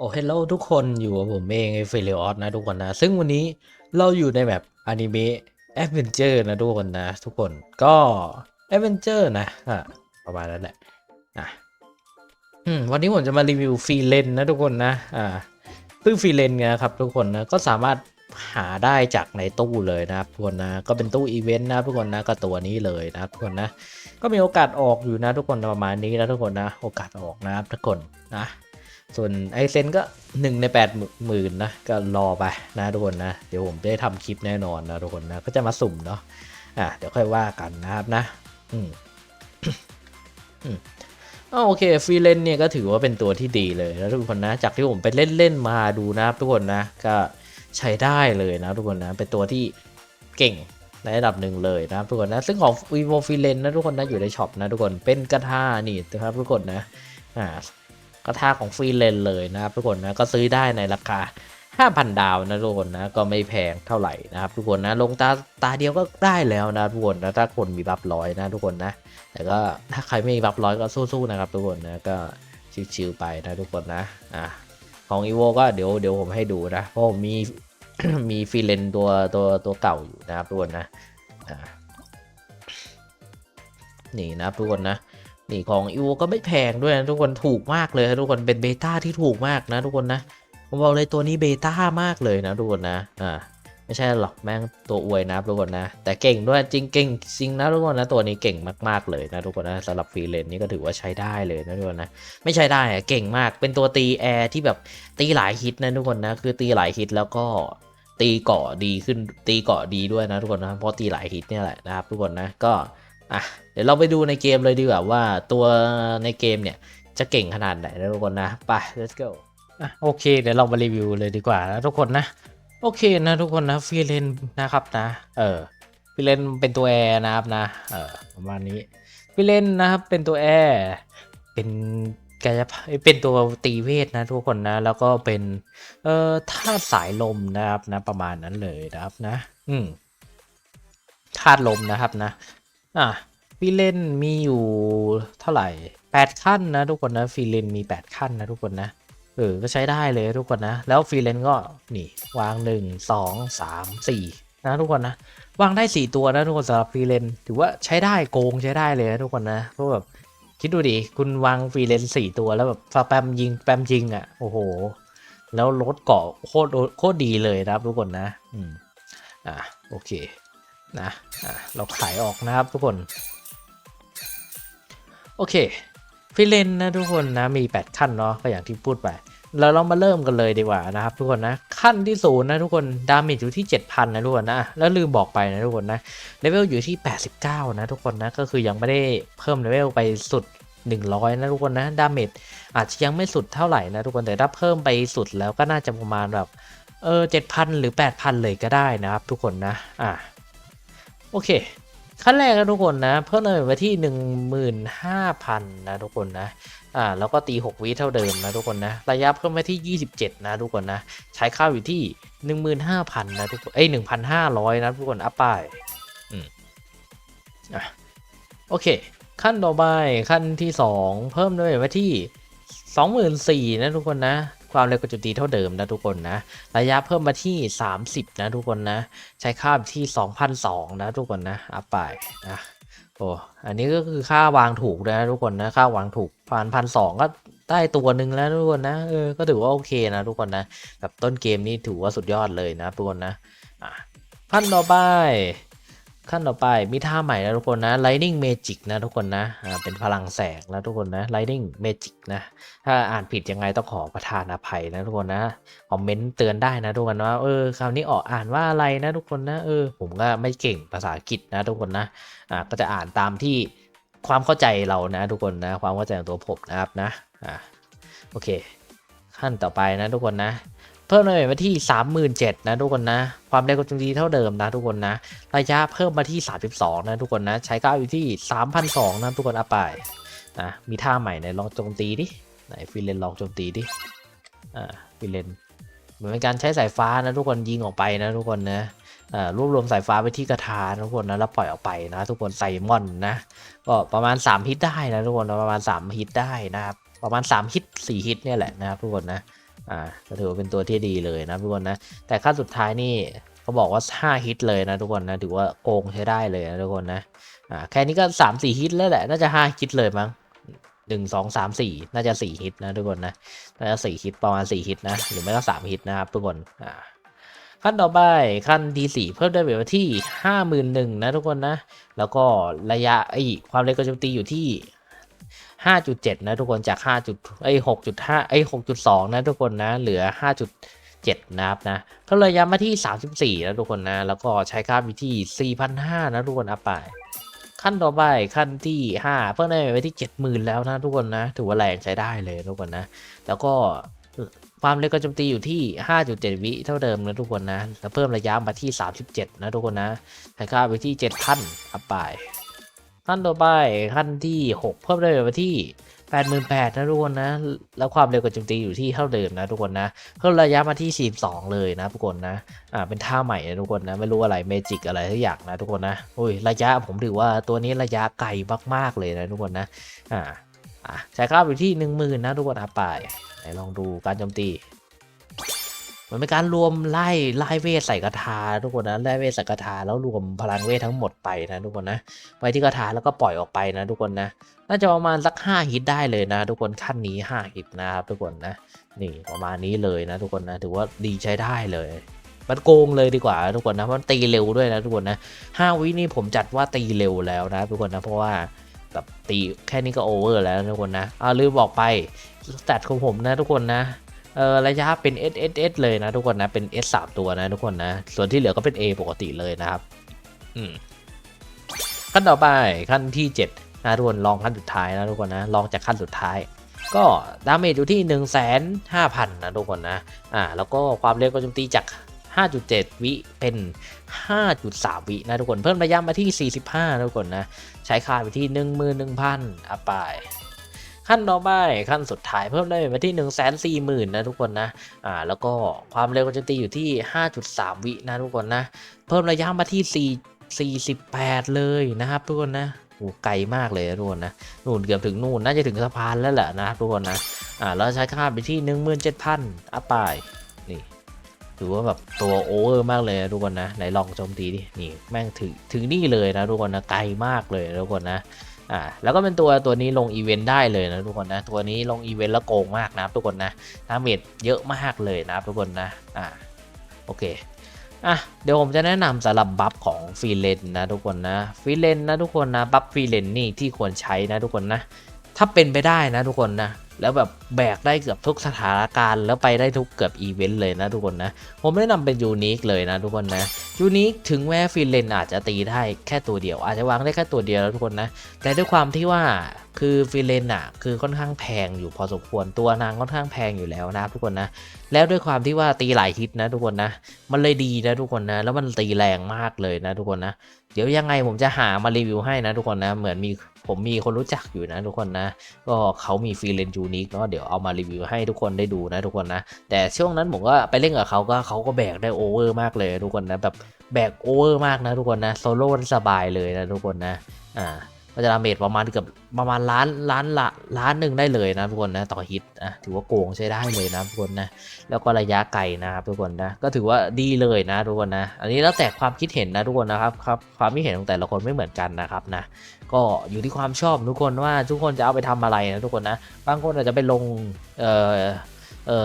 โอ้เฮลโลทุกคนอยู่กับผมเองไอเฟลออสนะทุกคนนะ ซึ่งวันนี้เราอยู่ในแบบอนิเมะแอดเวนเจอร์นะทุกคนนะ ทุกคนก็แอดเวนเจอร์นะอะประมาณนั้นแหละอะอืมวันนี้ผมจะมารีวิวฟรีเลนนะทุกคนนะอ่าซึ่งฟรีเลนนี่ยครับทุกคนนะก็สามารถหาได้จากในตู้เลยนะครับทุกคนนะก็เป็นตู้อีเวนต์นะทุกคนนะก็ตัวนี้เลยนะทุกคนนะก็มีโอกาสออกอยู่นะทุกคนประมาณนี้นะทุกคนนะ โอกาสออกนะครับทุกคนนะ ส่วนไอเซนก็หนึ่งในแปดหมื่นนะ ก็รอไปนะทุกคนนะ เดี๋ยวผมได้ทำคลิปแน่นอนนะทุกคนนะ ก็จะมาสุ่มเนาะอะเดี๋ยวค่อยว่ากันนะครับนะอืมอืมอ๋อโอเคฟรีเลนเนี่ยก็ถือว่าเป็นตัวที่ดีเลยนะทุกคนนะ จากที่ผมไปเล่นเล่นมาดูนะครับทุกคนนะ ก็ใช้ได้เลยนะทุกคนนะ เป็นตัวที่เก่งในระดับหนึ่งเลยนะครับทุกคนนะ ซึ่งของ vivo ฟรีเลนนะทุกคนนะอยู่ในช็อปนะทุกคนเป็นกระทานี่นะครับทุกคนนะอ่า กระทาของฟรีเลนเลยนะครับทุกคนนะก็ซื้อได้ในราคา 5,000 ดาวนะทุกคนนะก็ไม่แพงเท่าไหร่นะครับทุกคนนะลงตาตาเดียวก็ได้แล้วนะทุกคนนะถ้าคนมีบัฟร้อยนะทุกคนนะแต่ก็ถ้าใครไม่มีบัฟร้อยก็สู้ๆนะครับทุกคนนะก็ชิวๆไปนะทุกคนนะอะของอีโวก็เดี๋ยวเดี๋ยวผมให้ดูนะเพราะผมมีมีฟรีเลนตัวตัวตัวเก่าอยู่นะครับทุกคนนะอ่านี่นะครับทุกคนนะ นี่ของอีโวก็ไม่แพงด้วยนะทุกคนถูกมากเลยนะทุกคนเป็นเบต้าที่ถูกมากนะทุกคนนะผมบอกเลยตัวนี้เบต้ามากเลยนะทุกคนนะอ่าไม่ใช่หรอกแม่งตัวอวยนะทุกคนนะ แต่เก่งด้วยจริงเก่งจริงนะทุกคนนะตัวนี้เก่งมากๆเลยนะทุกคนนะสำหรับฟรีเลนนี่ก็ถือว่าใช้ได้เลยนะทุกคนนะไม่ใช้ได้อะเก่งมากเป็นตัวตีแอร์ที่แบบตีหลายฮิตนะทุกคนนะคือตีหลายฮิตแล้วก็ตีเกาะดีขึ้นตีเกาะดีด้วยนะทุกคนนะเพราะตีหลายฮิตเนี่ยแหละนะครับทุกคนนะก็ อะเดี๋ยวเราไปดูในเกมเลยดีกว่าว่าตัวในเกมเนี่ยจะเก่งขนาดไหนนะทุกคนนะไป let's go อะโอเค เดี๋ยวเรามารีวิวเลยดีกว่านะทุกคนนะ โอเคนะทุกคนนะฟรีเลนนะครับนะ เออฟรีเลนเป็นตัวแอร์นะครับนะ เออประมาณนี้ฟรีเลนนะครับเป็นตัวแอร์เป็นกายภาพเป็นตัวตีเวทนะทุกคนนะ แล้วก็เป็นเอ่อธาตุสายลมนะครับนะประมาณนั้นเลยนะครับนะ อืมธาตุลมนะครับนะ อะฟรีเลนมีอยู่เท่าไหร่ 8 ขั้นนะทุกคนนะฟรีเลนมี 8 ขั้นนะทุกคนนะเออก็ใช้ได้เลยทุกคนนะ แล้วฟรีเลนก็นี่วาง 1 2 3 4 นะทุกคนนะวางได้ 4 ตัวนะทุกคนสำหรับฟรีเลนถือว่าใช้ได้โกงใช้ได้เลยนะทุกคนนะเพราะแบบคิดดูดิคุณวางฟรีเลนสี่ตัวแล้วแบบฟาแปมยิงแปมยิงอะโอ้โห แล้วลดเกาะโคตรโคตรดีเลยนะครับทุกคนนะอืมอะโอเค นะะเราขายออกนะครับทุกคน โอเคฟิเลนนะทุกคนนะมี 8 ขั้นเนาะก็อย่างที่พูดไปแล้วเรามาเริ่มกันเลยดีกว่านะครับ ทุกคนนะขั้นที่ศูนย์นะทุกคนดาเมจอยู่ที่ 7,000 นะทุกคนนะแล้วลืมบอกไปนะทุกคนนะเลเวลอยู่ที่ 89 นะทุกคนนะก็คือยังไม่ได้เพิ่มเลเวลไปสุด 100 นะทุกคนนะดาเมจอาจจะยังไม่สุดเท่าไหร่นะทุกคนแต่ถ้าเพิ่มไปสุดแล้วก็น่าจะประมาณแบบเออ7,000 หรือ 8,000 เลยก็ได้นะครับทุกคนนะอะ โอเค ขั้นแรกนะทุกคนนะ เพิ่มเลยไปที่ 15,000 นะทุกคนนะอ่าแล้วก็ตี 6 วิเท่าเดิมนะทุกคนนะ ระยะเพิ่มไปที่ 27 นะทุกคนนะ ใช้ข้าวอยู่ที่ 15,000 นะทุกคนเอ้ย1,500 นะทุกคนอัพไปอืมอะโอเค ขั้นต่อไปขั้นที่ 2 เพิ่มด้วยไปที่ 24,000 นะทุกคนนะ ความเร็วกระจุดตีเท่าเดิมนะทุกคนนะ ระยะเพิ่มมาที่ 30 นะทุกคนนะ ใช้ค่าที่ 2,002นะทุกคนนะ อัพไปนะโอ้อันนี้ก็คือค่าวางถูกนะทุกคนนะ ค่าวางถูกพันพันสองก็ได้ตัวหนึ่งแล้วทุกคนนะ เออ ก็ถือว่าโอเคนะทุกคนนะแบบต้นเกมนี่ถือว่าสุดยอดเลยนะทุกคนนะ อะขั้นต่อไป ขั้นต่อไปมีท่าใหม่นะทุกคนนะ Lightning Magic นะทุกคนนะอ่าเป็นพลังแสงนะทุกคนนะ Lightning Magic นะถ้าอ่านผิดยังไงต้องขอประทานอภัยนะทุกคนนะคอมเมนต์เตือนได้นะทุกคนว่าเออคราวนี้ออกอ่านว่าอะไรนะทุกคนนะเออผมก็ไม่เก่งภาษาอังกฤษนะทุกคนนะอ่าก็จะอ่านตามที่ความเข้าใจเรานะทุกคนนะความเข้าใจของตัวผมนะครับนะอ่าโอเค ขั้นต่อไปนะทุกคนนะ เพิ่มเลยมาที่ 37,000นะทุกคนนะ ความเร็วกระจุงดีเท่าเดิมนะทุกคนนะ ระยะเพิ่มมาที่ 32 นะทุกคนนะ ใช้ก้าวอยู่ที่ 3,200นะทุกคนเอาไปนะ มีท่าใหม่ไหนลองโจมตีดิ ไหนฟิเลนลองโจมตีดิ อ่าฟิเลนเหมือนเป็นการใช้สายฟ้านะทุกคนยิงออกไปนะทุกคนนะอ่ารวบรวมสายฟ้าไปที่กระทานทุกคนนะแล้วปล่อยออกไปนะทุกคนไซมอนนะก็ประมาณ 3 ฮิตได้นะทุกคนประมาณ 3 ฮิตได้นะครับประมาณ 3 ฮิต 4 ฮิตเนี่ยแหละนะครับทุกคนนะ อ่าก็ถือว่าเป็นตัวที่ดีเลยนะทุกคนนะ แต่ขั้นสุดท้ายนี่เขาบอกว่า 5 ฮิตเลยนะทุกคนนะ ถือว่าโกงใช้ได้เลยนะทุกคนนะ อ่า แค่นี้ก็ 3 4 ฮิตแล้วแหละ น่าจะ 5 ฮิตเลยมั้งหนึ่งสองสามสี่น่าจะสี่ฮิตนะทุกคนนะ น่าจะสี่ฮิตประมาณสี่ฮิตนะ หรือไม่ก็สามฮิตนะครับทุกคน อ่า ขั้นต่อไปขั้นที่สี่เพิ่มได้แบบที่ห้าหมื่นหนึ่งนะทุกคนนะ แล้วก็ระยะไอความเร็วกระโจมตีอยู่ที่ 5.7 นะทุกคนจาก 5. จุดไอ้6.5ไอ้6.2 นะทุกคนนะเหลือ 5.7 นะครับนะเพิ่มระยมาที่ 34 นะทุกคนนะ แล้วก็ใช้ค่าวิที่ 4,500 นะทุกคนอัพไป ขั้นต่อไปขั้นที่ 5 เพิ่มได้ไปที่ 70,000 แล้วนะทุกคนนะ ถือว่าแรงใช้ได้เลยทุกคนนะ แล้วก็ความเร็วกระโจมตีอยู่ที่ 5.7 วิเท่าเดิมนะทุกคนนะ แล้วเพิ่มระยะมาที่ 37 นะทุกคนนะใช้ค่าไปที่ 7,000อัพไป ขั้นต่อไปขั้นที่ 6 เพิ่มได้ไปที่ 88,000นะทุกคนนะ แล้วความเร็วกระโจมตีอยู่ที่เท่าเดิมนะทุกคนนะ เพิ่มระยะมาที่ 42 เลยนะทุกคนนะ อ่า เป็นท่าใหม่นะทุกคนนะ ไม่รู้อะไรเมจิกอะไรทุกอย่างนะทุกคนนะ อุ้ย ระยะผมถือว่าตัวนี้ระยะไกลมากๆเลยนะทุกคนนะ อ่า อ่าใช้ค่าอยู่ที่ 10,000นะทุกคนอะไปไหนลองดูการโจมตี มันเป็นการรวมไล่ไล่เวทใส่กระทาทุกคนนะไล่เวทใส่กระทาแล้วรวมพลังเวททั้งหมดไปนะทุกคนนะไว้ที่กระทาแล้วก็ปล่อยออกไปนะทุกคนนะน่าจะประมาณสัก5ฮิตได้เลยนะทุกคนขั้นนี้5ฮิตนะครับทุกคนนะนี่ประมาณนี้เลยนะทุกคนนะถือว่าดีใช้ได้เลยมันโกงเลยดีกว่าทุกคนนะมันตีเร็วด้วยนะทุกคนนะห้าวินี่ผมจัดว่าตีเร็วแล้วนะทุกคนนะเพราะว่าแบบตีแค่นี้ก็โอเวอร์แล้วทุกคนนะอ่าลืมบอกไปสแตทของผมนะทุกคนนะ เออระยะเป็น S S S เลยนะทุกคนนะ เป็น S 3ตัวนะทุกคนนะ ส่วนที่เหลือก็เป็น A ปกติเลยนะครับ อืม ขั้นต่อไปขั้นที่ 7 นะทุกคนลองขั้นสุดท้ายนะทุกคนนะ ลองจากขั้นสุดท้าย ก็ดาเมจอยู่ที่ 1 5 0 0 0นะทุกคนนะ อ่า แล้วก็ความเร็วกระโจมตีจาก 5.7 วิเป็น 5.3 วินะทุกคน เพิ่มระยะมาที่ 45 นะทุกคนนะ ใช้ค่าไปที่ 11,000อัพไป ขั้นต่อไปขั้นสุดท้ายเพิ่มได้มาที่ 1 4 0 0 0 0นะทุกคนนะอ่าแล้วก็ความเร็วกระโจมตีอยู่ที่ 5.3 วินะทุกคนนะ เพิ่มระยะมาที่ 4 48 เลยนะครับทุกคนนะโอ้ไกลมากเลยทุกคนนะนู่นเกือบถึงนู่นน่าจะถึงสะพานแล้วแหละนะทุกคนนะอ่าแล้วใช้ค่าไปที่ 17,000อัพไปนี่ถือว่าแบบตัวโอเวอร์มากเลยนะทุกคนนะไหนลองโจมตีดินี่แม่งถึงถึงนี่เลยนะทุกคนนะไกลมากเลยนะทุกคนนะ อ่าแล้วก็เป็นตัวตัวนี้ลงอีเวนต์ได้เลยนะทุกคนนะตัวนี้ลงอีเวนต์แล้วโกงมากนะครับทุกคนนะดาเมจเยอะมากเลยนะครับทุกคนนะอ่าโอเคอะเดี๋ยวผมจะแนะนำสำหรับบัฟของฟรีเลนนะทุกคนนะฟรีเลนนะทุกคนนะบัฟฟรีเลนนี่ที่ควรใช้นะทุกคนนะถ้าเป็นไปได้นะทุกคนนะ แล้วแบบแบกได้เกือบทุกสถานการณ์ แล้วไปได้ทุกเกือบอีเวนต์เลยนะทุกคนนะ ผมแนะนำเป็นยูนิคเลยนะทุกคนนะยูนิคถึงแม้ฟรีเลนอาจจะตีได้แค่ตัวเดียว อาจจะวางได้แค่ตัวเดียวนะทุกคนนะ แต่ด้วยความที่ว่าคือฟรีเลนอะคือค่อนข้างแพงอยู่พอสมควรตัวนางค่อนข้างแพงอยู่แล้วนะครับทุกคนนะ แล้วด้วยความที่ว่าตีหลายฮิตนะทุกคนนะ มันเลยดีนะทุกคนนะ แล้วมันตีแรงมากเลยนะทุกคนนะ เดี๋ยวยังไงผมจะหามารีวิวให้นะทุกคนนะ เหมือนมีผมมีคนรู้จักอยู่นะทุกคนนะ ก็เขามีฟรีเลนยูนิคเนาะเดี๋ยวเอามารีวิวให้ทุกคนได้ดูนะทุกคนนะ แต่ช่วงนั้นผมก็ไปเล่นกับเขาก็เขาก็แบกได้โอเวอร์มากเลยทุกคนนะแบบแบกโอเวอร์มากนะทุกคนนะโซโล่สบายเลยนะทุกคนนะอ่า ก็จะดาเมจประมาณเกือบประมาณล้านล้านละล้านหนึ่งได้เลยนะทุกคนนะต่อฮิตอะถือว่าโกงใช้ได้เลยนะทุกคนนะแล้วก็ระยะไกลนะครับทุกคนนะก็ถือว่าดีเลยนะทุกคนนะอันนี้แล้วแต่ความคิดเห็นนะทุกคนนะครับครับความคิดเห็นของแต่ละคนไม่เหมือนกันนะครับนะก็อยู่ที่ความชอบทุกคนว่าทุกคนจะเอาไปทำอะไรนะทุกคนนะบางคนอาจจะไปลงเอ่อเอ่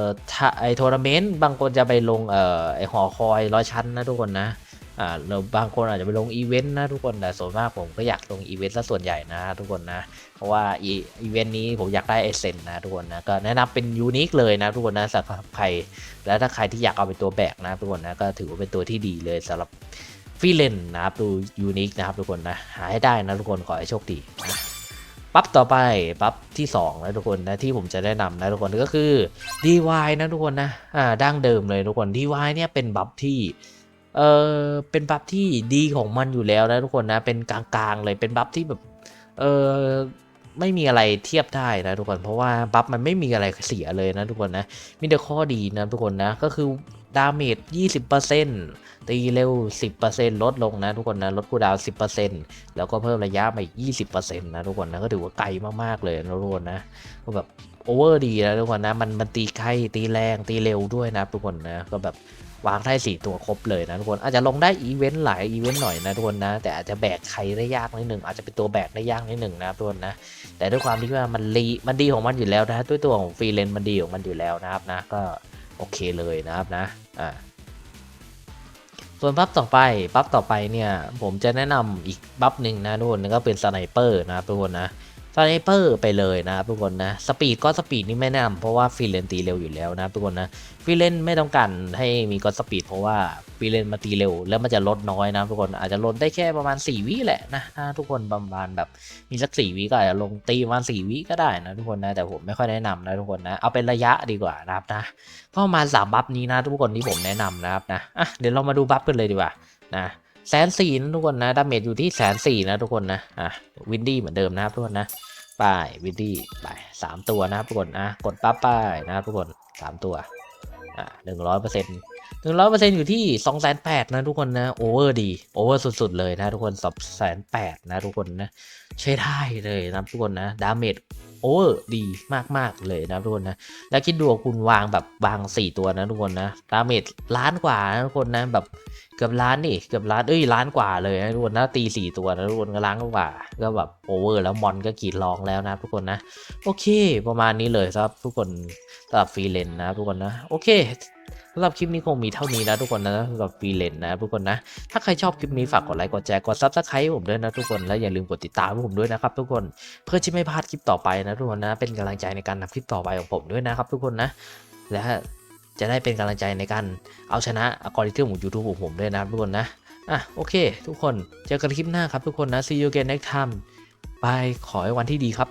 อถ้าไอทัวร์นาเมนต์บางคนจะไปลงเอ่อไอหอคอยร้อยชั้นนะทุกคนนะ อ่าแล้วบางคนอาจจะไปลงอีเวนต์นะทุกคนแต่ส่วนมากผมก็อยากลงอีเวนต์ซะส่วนใหญ่นะทุกคนนะ เพราะว่าอีอีเวนต์นี้ผมอยากได้เอเซนนะทุกคนนะก็แนะนำเป็นยูนิคเลยนะทุกคนนะสำหรับใครแล้วถ้าใครที่อยากเอาเป็นตัวแบกนะทุกคนนะก็ถือว่าเป็นตัวที่ดีเลยสำหรับฟีเลนนะครับดูยูนิคนะครับทุกคนนะหาให้ได้นะทุกคนขอให้โชคดีนะปั๊บต่อไปปั๊บที่2นะทุกคนนะที่ผมจะแนะนำนะทุกคนก็คือ DY นะทุกคนนะอ่าดั้งเดิมเลยทุกคน DY เนี่ยเป็นบัฟที่ เออเป็นบัฟที่ดีของมันอยู่แล้วนะทุกคนนะเป็นกลางๆเลยเป็นบัฟที่แบบเออไม่มีอะไรเทียบได้นะทุกคนเพราะว่าบัฟมันไม่มีอะไรเสียเลยนะทุกคนนะมีแต่ข้อดีนะทุกคนนะก็คือดาเมจ20%ตีเร็ว 10%ลดลงนะทุกคนนะลดคูดาวน์10%แล้วก็เพิ่มระยะมาอีก 20%นะทุกคนนะก็ถือว่าไกลมากๆเลยนะทุกคนนะก็แบบโอเวอร์ดีนะทุกคนนะมันมันตีไกลตีแรงตีเร็วด้วยนะทุกคนนะก็แบบ วางได้สี่ตัวครบเลยนะทุกคนอาจจะลงได้อีเวนต์หลายอีเวนต์หน่อยนะทุกคนนะ แต่อาจจะแบกใครได้ยากนิดหนึ่งอาจจะเป็นตัวแบกได้ยากนิดหนึ่งนะทุกคนนะ แต่ด้วยความที่ว่ามันรีมันดีของมันอยู่แล้วนะด้วยตัวของฟรีเลนมันดีของมันอยู่แล้วนะครับนะก็โอเคเลยนะครับนะอ่าส่วนบัฟต่อไปบัฟต่อไปเนี่ยผมจะแนะนำอีกบัฟหนึ่งนะทุกคนนั่นก็เป็นสไนเปอร์นะครับทุกคนนะ ไนเปอร์ไปเลยนะครับทุกคนนะสปีดก็สปีดนี่ไม่แนะนำเพราะว่าฟรีเลนตีเร็วอยู่แล้วนะทุกคนนะฟรีเลนไม่ต้องการให้มีก็สปีดเพราะว่าฟรีเลนมาตีเร็ว แล้วมันจะลดน้อยนะทุกคนอาจจะลดได้แค่ประมาณ 4 วิแหละนะถ้าทุกคนประมาณแบบมีสักสี่วิก็อาจจะลงตีประมาณสี่วิก็ได้นะทุกคนนะแต่ผมไม่ค่อยแนะนำนะทุกคนนะเอาเป็นระยะดีกว่านะครับนะก็มาสามบัฟนี้นะทุกคนที่ผมแนะนำนะครับนะอะเดี๋ยวเรามาดูบัฟกันเลยดีกว่านะ แสนสี่นะทุกคนนะดาเมจอยู่ที่แสนสี่นะทุกคนนะอะวินดี้เหมือนเดิมนะครับทุกคนนะไปวินดี้ไปสามตัวนะครับทุกคนอะกดปั๊บป้ายนะครับทุกคนสามตัวอะหนึ่งร้อยเปอร์เซ็นต์หนึ่งร้อยเปอร์เซ็นต์อยู่ที่สองแสนแปดนะทุกคนนะโอเวอร์ดีโอเวอร์สุดๆเลยนะทุกคนสองแสนแปดนะทุกคนนะใช้ได้เลยนะทุกคนนะดาเมจ โอเวอร์ดีมากๆเลยนะทุกคนนะ แล้วคิดดูคุณวางแบบวางสี่ตัวนะทุกคนนะดาเมจล้านกว่านะทุกคนนะแบบเกือบล้านนี่เกือบล้านเอ้ยล้านกว่าเลยนะทุกคนนะตีสี่ตัวนะทุกคนก็ล้านกว่า ก็แบบโอเวอร์แล้วมอนก็กรีดร้องแล้วนะทุกคนนะ โอเค ประมาณนี้เลยครับทุกคนสำหรับฟรีเลนนะทุกคนนะ โอเค สำหรับคลิปนี้คงมีเท่านี้นะทุกคนนะสำหรับฟรีเลนนะทุกคนนะ ถ้าใครชอบคลิปนี้ฝากกดไลค์กดแชร์กดซับสไครต์ผมด้วยนะทุกคนและอย่าลืมกดติดตามผมด้วยนะครับทุกคนเพื่อที่ไม่พลาดคลิปต่อไปนะทุกคนนะ เป็นกำลังใจในการทำคลิปต่อไปของผมด้วยนะครับทุกคนนะ และจะได้เป็นกำลังใจในการเอาชนะอัลกอริทึมของ YouTube ของผมด้วยนะทุกคนนะอะโอเค ทุกคนเจอกันคลิปหน้าครับทุกคนนะ see you again next time บายขอให้วันที่ดีครับ